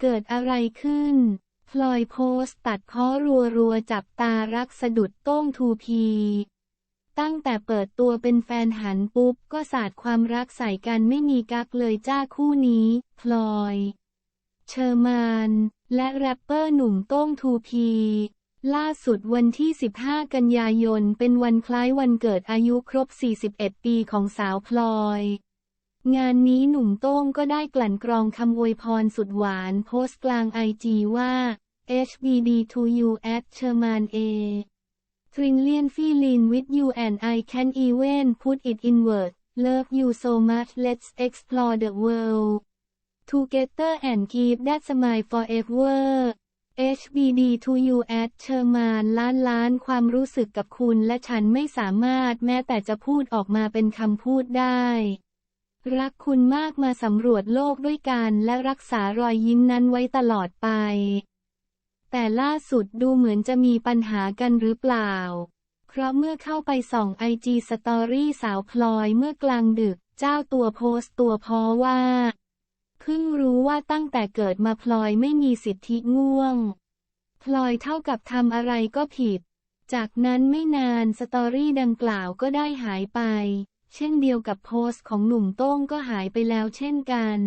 เกิดอะไรขึ้น พลอยโพสต์ตัดพ้อรัวๆ จับตารักสะดุดโต้งทูพี ตั้งแต่เปิดตัวเป็นแฟนหันปุ๊บ ก็สาดความรักใส่กันไม่มีกักเลยจ้าคู่นี้ พลอย เชอร์มาน และแรปเปอร์หนุ่มโต้งทูพีล่าสุดวันที่ 15 กันยายน เป็นวันคล้ายวันเกิดอายุครบ 41 ปีของสาวพลอย งานนี้หนุ่มโต้งก็ได้กลั่นกรองคำอวยพรสุดหวานโพสต์กลางไอจีว่า HBD to you at Sherman A Trillion feeling with you and I can even put it in words love you so much let's explore the world together and keep that smile forever HBD to you at Sherman ล้านล้านความรู้สึกกับคุณและฉันไม่สามารถแม้แต่จะพูดออกมาเป็นคำพูดได้ รักคุณมากมาสำรวจโลกด้วยกันและรักษารอยยิ้มนั้นไว้ตลอดไป แต่ล่าสุดดูเหมือนจะมีปัญหากันหรือเปล่า เพราะเมื่อเข้าไปส่องไอจีสตอรี่สาวพลอยเมื่อกลางดึก เจ้าตัวโพสต์ตัวพอว่า เพิ่งรู้ว่าตั้งแต่เกิดมาพลอยไม่มีสิทธิง่วง พลอยเท่ากับทำอะไรก็ผิด จากนั้นไม่นานสตอรี่ดังกล่าวก็ได้หายไป เช่นเดียวกับโพสต์ของหนุ่มโต้งก็หายไปแล้วเช่นกัน